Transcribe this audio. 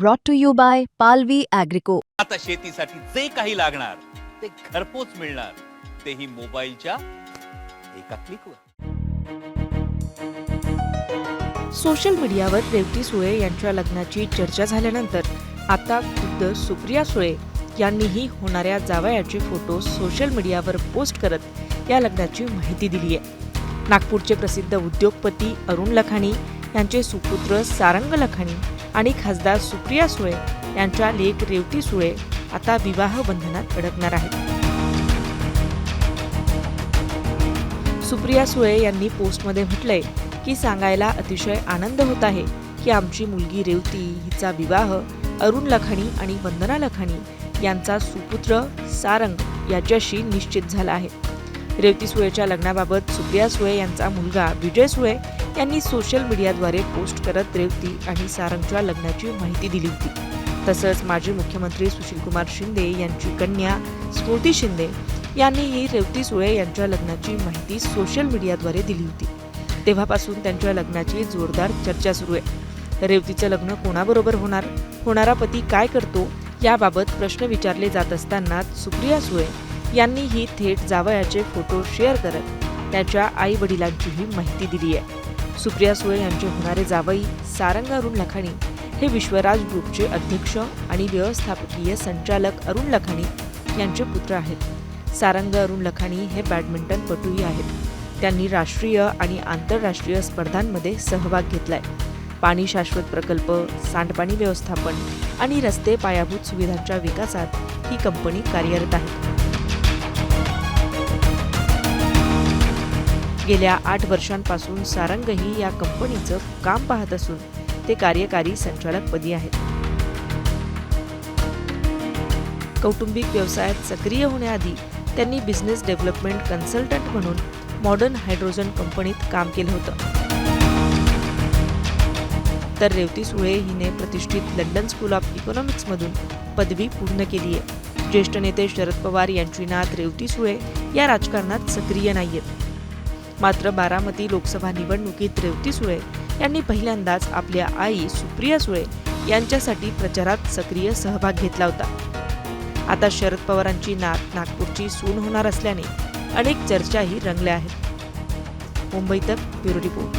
brought to you by Palvi Agrico. आता शेतीसाठी जे काही लागणार ते घरपोच मिळणार. तेही मोबाईलच्या एका क्लिकवर सोशल मीडियावर रेवती सुळे यांच्या लग्नाची चर्चा झाल्यानंतर आता खुद्द सुप्रिया सुळे यांनीही होणाऱ्या जावयाचे फोटो सोशल मीडियावर पोस्ट करत या लग्नाची माहिती दिली आहे नागपूरचे प्रसिद्ध उद्योगपती अरुण लखानी यांचे सुपुत्र सारंग लखानी आणि खासदार सुप्रिया सुळे यांच्या लेख रेवती सुळे आता विवाह बंधनात अडकणार आहेत. सुप्रिया सुळे यांनी पोस्टमध्ये म्हटलंय की सांगायला अतिशय आनंद होत आहे की आमची मुलगी रेवती हिचा विवाह अरुण लखानी आणि वंदना लखानी यांचा सुपुत्र सारंग याच्याशी निश्चित झाला आहे. रेवती सुळेच्या लग्नाबाबत सुप्रिया सुळे यांचा मुलगा विजय सुळे यांनी सोशल मीडियाद्वारे पोस्ट करत रेवती आणि सारंगच्या लग्नाची माहिती दिली होती. तसंच माजी मुख्यमंत्री सुशीलकुमार शिंदे यांची कन्या स्मृती शिंदे यांनीही रेवती सुळे यांच्या लग्नाची माहिती सोशल मीडियाद्वारे दिली होती. तेव्हापासून त्यांच्या लग्नाची जोरदार चर्चा सुरू आहे. रेवतीचं लग्न कोणाबरोबर होणार? होणारा पती काय करतो? याबाबत प्रश्न विचारले जात असताना सुप्रिया सुळे यांनीही थेट जावयाचे फोटो शेअर करत त्याच्या आई वडिलांचीही माहिती दिली आहे. सुप्रिया सुळे यांचे होणारे जावई सारंग अरुण लखाणी हे विश्वराज ग्रुपचे अध्यक्ष आणि व्यवस्थापकीय संचालक अरुण लखाणी यांचे पुत्र आहेत. सारंग अरुण लखाणी हे बॅडमिंटनपटूही आहेत. त्यांनी राष्ट्रीय आणि आंतरराष्ट्रीय स्पर्धांमध्ये सहभाग घेतलाय. पाणी शाश्वत प्रकल्प सांडपाणी व्यवस्थापन आणि रस्ते पायाभूत सुविधांच्या विकासात ही कंपनी कार्यरत आहे. गेल्या आठ वर्षांपासून सारंगही या कंपनीचं काम पाहत असून ते कार्यकारी संचालकपदी आहेत. कौटुंबिक व्यवसायात सक्रिय होण्याआधी त्यांनी बिझनेस डेव्हलपमेंट कन्सल्टंट म्हणून मॉडर्न हायड्रोजन कंपनीत काम केलं होतं. तर रेवती सुळे हिने प्रतिष्ठित लंडन स्कूल ऑफ इकॉनॉमिक्समधून पदवी पूर्ण केली आहे. ज्येष्ठ नेते शरद पवार यांची नात रेवती सुळे या राजकारणात सक्रिय नाहीयेत. मात्र बारामती लोकसभा निवडणुकीत रेवती सुळे यांनी पहिल्यांदाच आपल्या आई सुप्रिया सुळे यांच्यासाठी प्रचारात सक्रिय सहभाग घेतला होता. आता शरद पवारांची नात नागपूरची सून होणार असल्याने अनेक चर्चाही रंगल्या आहेत. मुंबईतक ब्युरो रिपोर्ट.